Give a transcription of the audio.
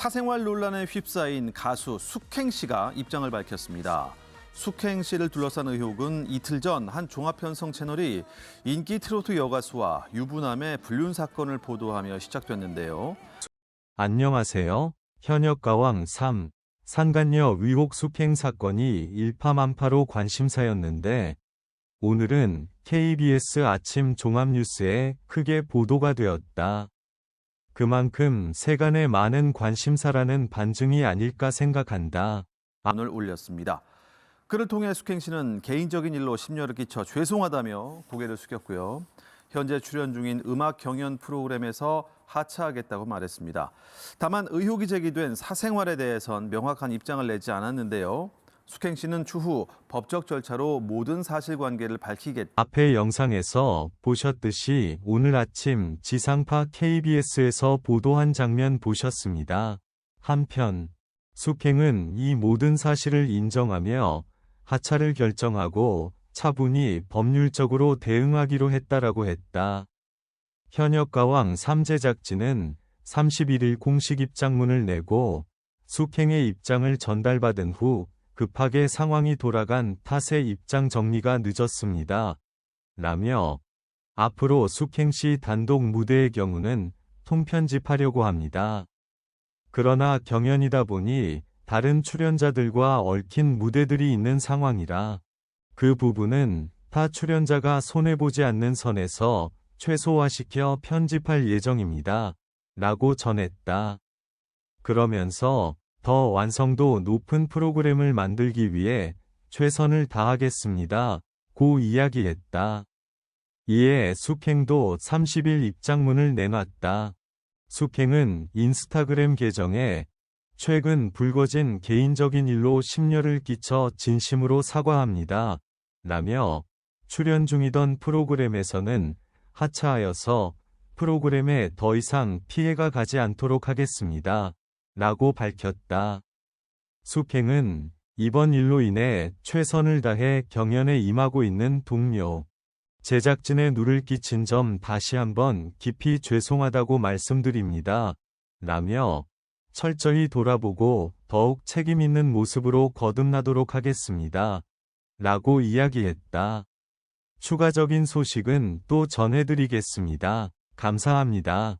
사생활 논란에 휩싸인 가수 숙행 씨가 입장을 밝혔습니다. 숙행 씨를 둘러싼 의혹은 이틀 전 한 종합편성 채널이 인기 트로트 여가수와 유부남의 불륜 사건을 보도하며 시작됐는데요. 안녕하세요. 현역 가왕 3. 산간녀 의혹 숙행 사건이 일파만파로 관심사였는데 오늘은 KBS 아침 종합뉴스에 크게 보도가 되었다. 그만큼 세간의 많은 관심사라는 반증이 아닐까 생각한다. 안을 올렸습니다. 그를 통해 숙행 씨는 개인적인 일로 심려를 끼쳐 죄송하다며 고개를 숙였고요. 현재 출연 중인 음악 경연 프로그램에서 하차하겠다고 말했습니다. 다만 의혹이 제기된 사생활에 대해선 명확한 입장을 내지 않았는데요. 숙행 씨는 추후 법적 절차로 모든 사실관계를 밝히겠다. 앞의 영상에서 보셨듯이 오늘 아침 지상파 KBS에서 보도한 장면 보셨습니다. 한편 숙행은 이 모든 사실을 인정하며 하차를 결정하고 차분히 법률적으로 대응하기로 했다라고 했다. 현역 가왕 3제작진은 31일 공식 입장문을 내고 숙행의 입장을 전달받은 후 급하게 상황이 돌아간 탓에 입장 정리가 늦었습니다. 라며 앞으로 숙행시 단독 무대의 경우는 통편집하려고 합니다. 그러나 경연이다 보니 다른 출연자들과 얽힌 무대들이 있는 상황이라 그 부분은 타 출연자가 손해보지 않는 선에서 최소화시켜 편집할 예정입니다. 라고 전했다. 그러면서 더 완성도 높은 프로그램을 만들기 위해 최선을 다하겠습니다. 고 이야기했다. 이에 숙행도 30일 입장문을 내놨다. 숙행은 인스타그램 계정에 최근 불거진 개인적인 일로 심려를 끼쳐 진심으로 사과합니다. 라며 출연 중이던 프로그램에서는 하차하여서 프로그램에 더 이상 피해가 가지 않도록 하겠습니다. 라고 밝혔다. 숙행은 이번 일로 인해 최선을 다해 경연에 임하고 있는 동료, 제작진의 누를 끼친 점 다시 한번 깊이 죄송하다고 말씀드립니다. 라며 철저히 돌아보고 더욱 책임 있는 모습으로 거듭나도록 하겠습니다. 라고 이야기했다. 추가적인 소식은 또 전해드리겠습니다. 감사합니다.